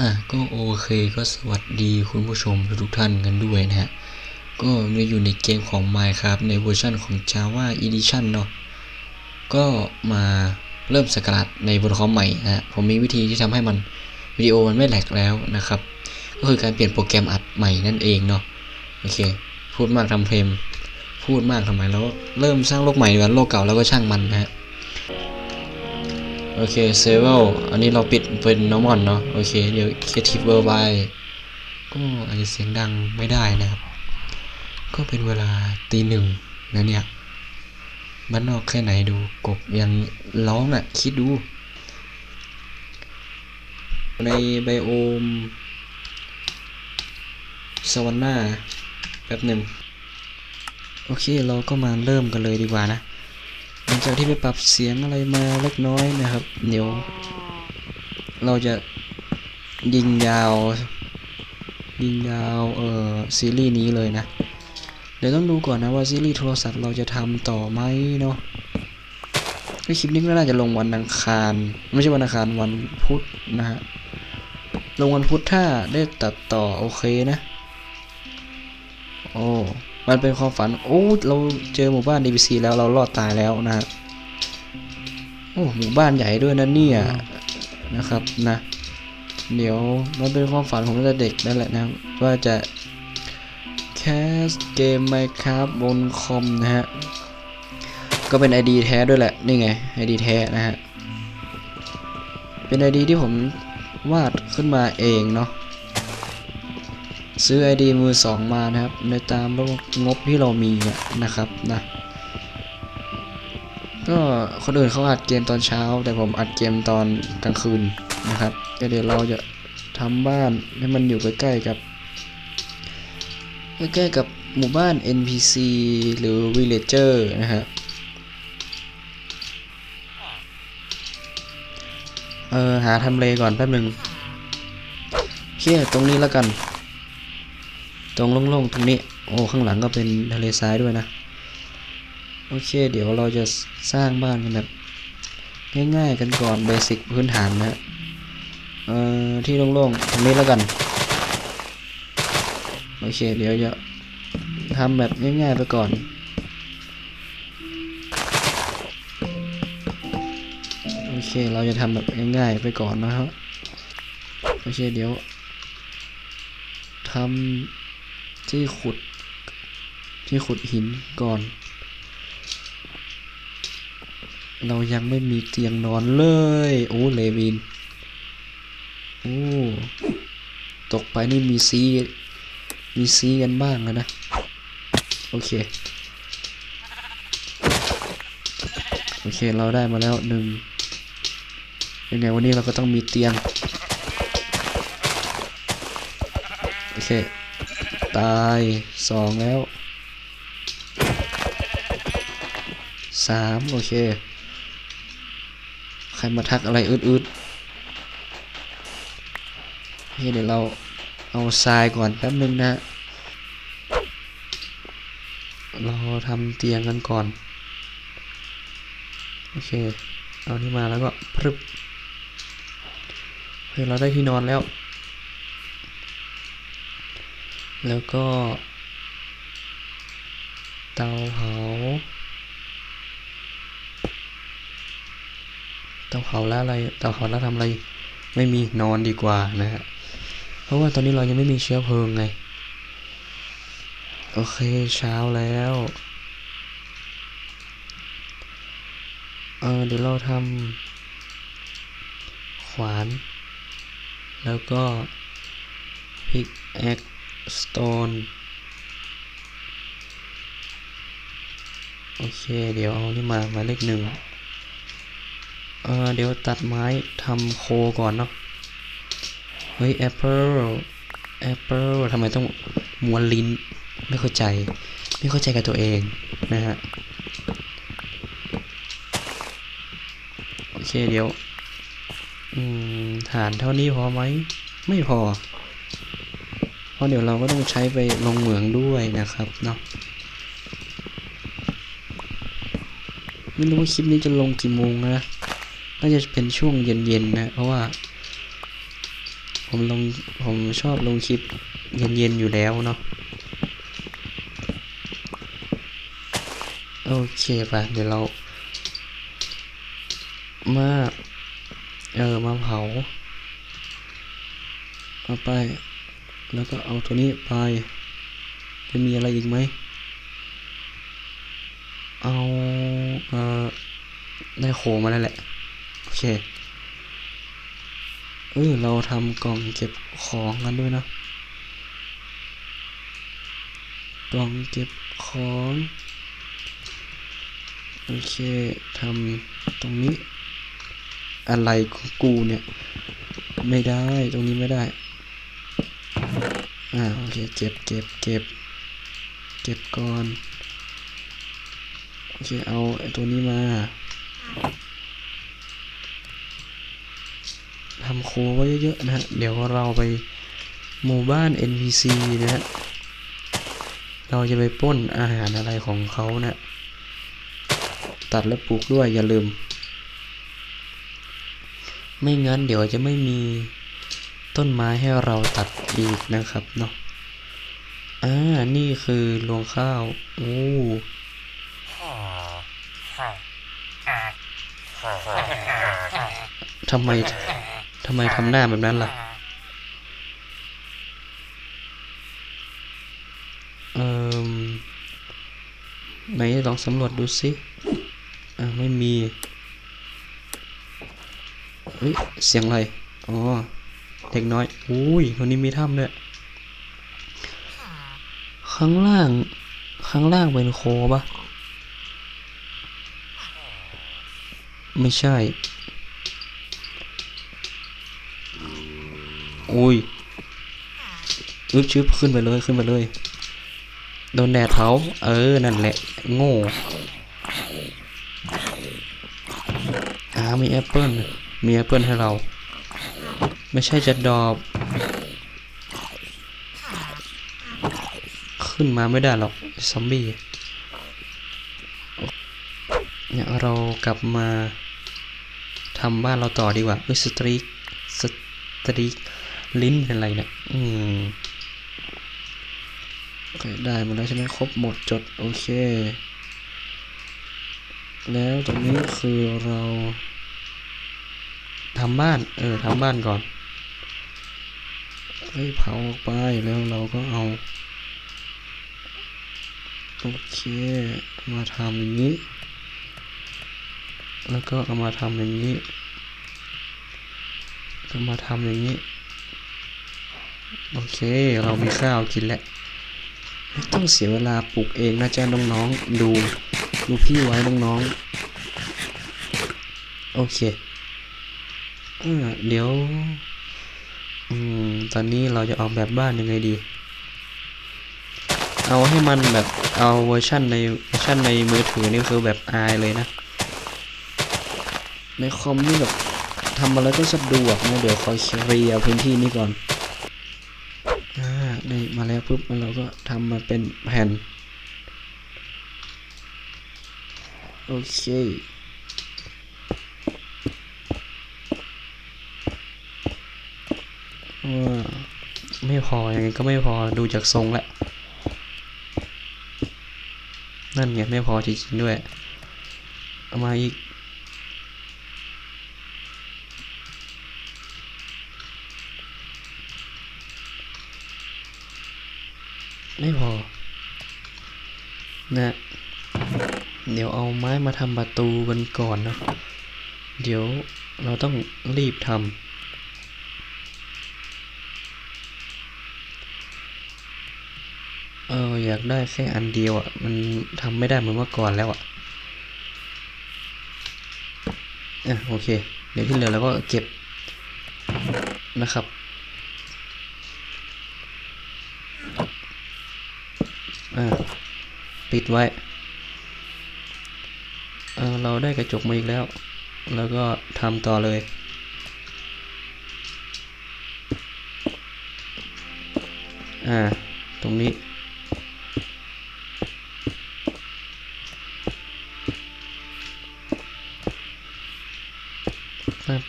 อะก็โอเคก็สวัสดีคุณผู้ชมทุกท่านกันด้วยนะฮะ ก็มาอยู่ในเกมของ Minecraft ในเวอร์ชันของ Java Edition เนาะก็มาเริ่มสกราดในบนคอมใหม่นะฮะ ผมมีวิธีที่ทำให้มันวิดีโอมันไม่แหลกแล้วนะครับ ก็คือการเปลี่ยนโปรแกรมอัดใหม่นั่นเองเนาะโอเค พูดมากทำเพลงพูดมากทำไมแล้วเริ่มสร้างโลกใหม่ดีกว่าโลกเก่าแล้วก็ช่างมันนะฮะ โอเคเซเวลอันนี้เราปิดเป็น normal เนาะโอเคเดี๋ยว creative world by ก็อาจจะเสียงดังไม่ได้นะครับ ก็เป็นเวลาตีหนึ่งนะเนี่ยบ้านนอกแค่ไหนดูกบยังร้องอะ คิดดู ในไบโอมสวรรค์หน้าแป๊บหนึ่งโอเคเราก็มาเริ่มกันเลยดีกว่านะ หลังจากที่ไปปรับเสียงอะไรมาเล็กน้อยนะครับ เดี๋ยว เราจะยิงยาว ยิงยาวเอ่อซีรีส์นี้เลยนะ เดี๋ยวต้องดูก่อนนะว่าซีรีส์โทรศัพท์เราจะทำต่อไหมเนาะคลิปนี้ก็น่าจะลงวันอังคาร ไม่ใช่วันอังคารวันพุธนะฮะลงวันพุธถ้าได้ตัดต่อโอเคนะ โอ้ มันเป็นความฝัน โอ้เราเจอหมู่บ้าน DBC แล้วเรารอดตายแล้วนะฮะโอ้หมู่บ้านใหญ่ด้วยนะเนี่ยนะครับนะ เดี๋ยวมันเป็นความฝันของตั้งแต่เด็กนั่นแหละนะว่าจะแคสเกม Minecraft บนคอมนะฮะก็เป็น ID แท้ด้วยแหละ นี่ไง ID แท้นะฮะ เป็น ID ที่ผมวาดขึ้นมาเองเนาะ ซื้อ ID มือสองมานะครับ ในตามงบที่เรามีนะครับนะก็คนอื่นเขาอัดเกมตอนเช้า แต่ผมอัดเกมตอนกลางคืนนะครับก็เดี๋ยวเราจะทำบ้านให้มันอยู่ใกล้ๆกับใกล้ๆกับหมู่บ้าน NPC หรือ Villager นะฮะเออหาทำเลก่อนแป๊บหนึ่งโอเคตรงนี้แล้วกัน ตรงโล่งๆตรงนี้ โอ้ข้างหลังก็เป็นทะเลทรายด้วยนะ โอเค เดี๋ยวเราจะสร้างบ้านกันแบบง่ายๆกันก่อนเบสิกพื้นฐานนะเอ่อที่โล่งๆตรงนี้แล้วกัน โอเค เดี๋ยวจะทำแบบง่ายๆไปก่อนโอเคเราจะทำแบบง่ายๆไปก่อนนะครับโอเคเดี๋ยวทำ ที่ขุด ที่ขุดหินก่อน เรายังไม่มีเตียงนอนเลย โอ้เลวิน โอ้ตกไปนี่มีซี มีซีกันบ้างแล้วนะ โอเค โอเคเราได้มาแล้วหนึ่งยังไงวันนี้เราก็ต้องมีเตียง โอเค ตายสองแล้วสามโอเค ใครมาทักอะไรอืดๆโอเคเดี๋ยวเราเอาทรายก่อนแป๊บนึงนะ เราทำเตียงกันก่อน โอเค เอานี่มาแล้วก็พรึบเฮ้ยเราได้ที่นอนแล้ว แล้วก็ เตาเผา เตาเผาแล้วอะไร เตาเผาแล้วทำอะไร ไม่มีนอนดีกว่านะฮะ เพราะว่าตอนนี้เรายังไม่มีเชื้อเพลิงไง โอเคเช้าแล้วเออเดี๋ยวเราทำขวาน แล้วก็พิกแอค สโตนโอเค เดี๋ยวเอานี่มาหมายเลขหนึ่งเออเดี๋ยวตัดไม้ทำโคก่อนเนาะ เฮ้ยแอปเปิลแอปเปิลทำไมต้องม้วนลิ้น ไม่เข้าใจ ไม่เข้าใจกับตัวเองนะฮะ โอเคเดี๋ยว อืมฐานเท่านี้พอไหม ไม่พอ เพราะเดี๋ยวเราก็ต้องใช้ไปลงเหมืองด้วยนะครับเนาะไม่รู้ว่าคลิปนี้จะลงกี่โมงนะน่าจะเป็นช่วงเย็นๆนะ เพราะว่า ผมลงผมชอบลงคลิปเย็นๆอยู่แล้วเนาะโอเคป่ะเดี๋ยวเรา มา เออมาเผาเอาไป แล้วก็เอาตัวนี้ไป จะมีอะไรอีกไหม เอาเออได้โคมาแล้วแหละ โอเค เออเราทำกล่องเก็บของกันด้วยนะ กล่องเก็บของ โอเคทำตรงนี้ อะไรของกูเนี่ย ไม่ได้ ตรงนี้ไม่ได้ อ่าโอเคเก็บเก็บเก็บเก็บก่อนโอเคเอาไอ้ตัวนี้มาทำโคไว้เยอะๆนะฮะเดี๋ยวเราไปหมู่บ้าน NPC นะฮะเราจะไปป้นอาหารอะไรของเขานะตัดและปลูกด้วยอย่าลืม ไม่งั้นเดี๋ยวจะไม่มี ต้นไม้ให้เราตัดอีกนะครับเนาะอ่า นี่คือรวงข้าวโอ้ทำไมทำไมทำหน้าแบบนั้นล่ะ เอ่อไหนลองสำรวจดูสิ อ่า ไม่มี เฮ้ย เสียงอะไร อ๋อ เด็กน้อย อุ้ยตรงนี้มีถ้ำด้วยข้างล่าง ข้างล่างเป็นโคปะไม่ใช่ อุ้ยอึบชึบขึ้นไปเลยขึ้นไปเลย โดนแดดเผาเออ นั่นแหละ โง่อ่ามีแอปเปิลมีแอปเปิลให้เรา ไม่ใช่จะดรอปขึ้นมาไม่ได้หรอกซอมบี้เนี่ยเรากลับมาทำบ้านเราต่อดีกว่าเอ้ยสตรีกสตรีกลิ้นเป็นอะไรเนี่ยอืมโอเคได้หมดแล้วใช่ไหมครบหมดจด โอเค แล้วตรงนี้คือเราทำบ้าน เออทำบ้านก่อน เฮ้ยเผาออกไปแล้วเราก็เอา โอเค มาทำอย่างนี้ แล้วก็เอามาทำอย่างนี้ก็มาทำอย่างนี้ โอเค เรามีข้าวกินแล้วไม่ต้องเสียเวลาปลูกเองนะจ๊ะน้องๆ ดูดูพี่ไว้น้องๆ โอเคอเดี๋ยว อืมตอนนี้เราจะออกแบบบ้านยังไงดี เอาให้มันแบบเอาเวอร์ชันในเวอร์ชันในมือถือนี่คือแบบอายเลยนะ ในคอมนี่แบบทำอะไรก็สะดวกนะเดี๋ยวคอยเคลียร์พื้นที่นี้ก่อนอ่าได้มาแล้วปุ๊บแล้วเราก็ทำมาเป็นแผ่น โอเค ว่าไม่พอยังไงก็ไม่พอดูจากทรงแล้วนั่นไงไม่พอจริงๆด้วย เอามาอีก ไม่พอ นะ เดี๋ยวเอาไม้มาทำประตูกันก่อนนะ เดี๋ยวเราต้องรีบทำ เอยากได้แค่อันเดียวอะ มันทำไม่ได้เหมือนเมื่อก่อนแล้วอะอะโอเค เดี๋ยวที่เหลือเราก็เก็บนะครับ อ่า ปิดไว้ เออเราได้กระจกมาอีกแล้ว แล้วก็ทำต่อเลยอ่า ตรงนี้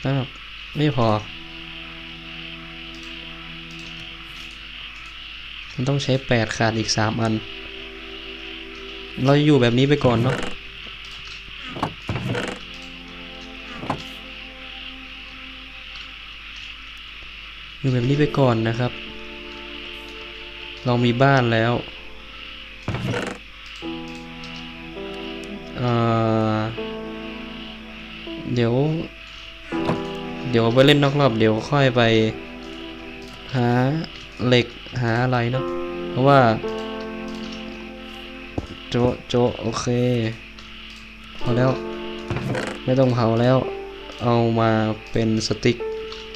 แป๊บแป๊บไม่พอ มันต้องใช้แปดขาดอีกสามอัน เราอยู่แบบนี้ไปก่อนเนาะอยู่แบบนี้ไปก่อนนะครับ เรามีบ้านแล้วเเดี๋ยว เดี๋ยวไปเล่นนอกรอบเดี๋ยวค่อยไป หาเหล็กหาอะไรเนาะเพราะว่า โจโจโอเค พอแล้ว ไม่ต้องเผาแล้ว เอามาเป็นสติ๊ก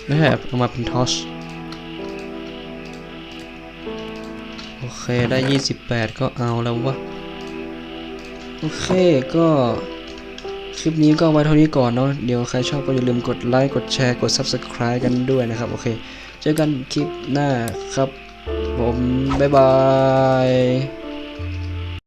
ไม่ใช่เอามาเป็นทอชโอเค ได้ 28 ก็เอาแล้ววะ โอเค ก็ คลิปนี้ก็ไว้เท่านี้ก่อนเนาะเดี๋ยวใครชอบก็อย่าลืมกดไลค์กดแชร์กด Subscribe กันด้วยนะครับ โอเค เจอกันคลิปหน้าครับ ผม บ๊ายบาย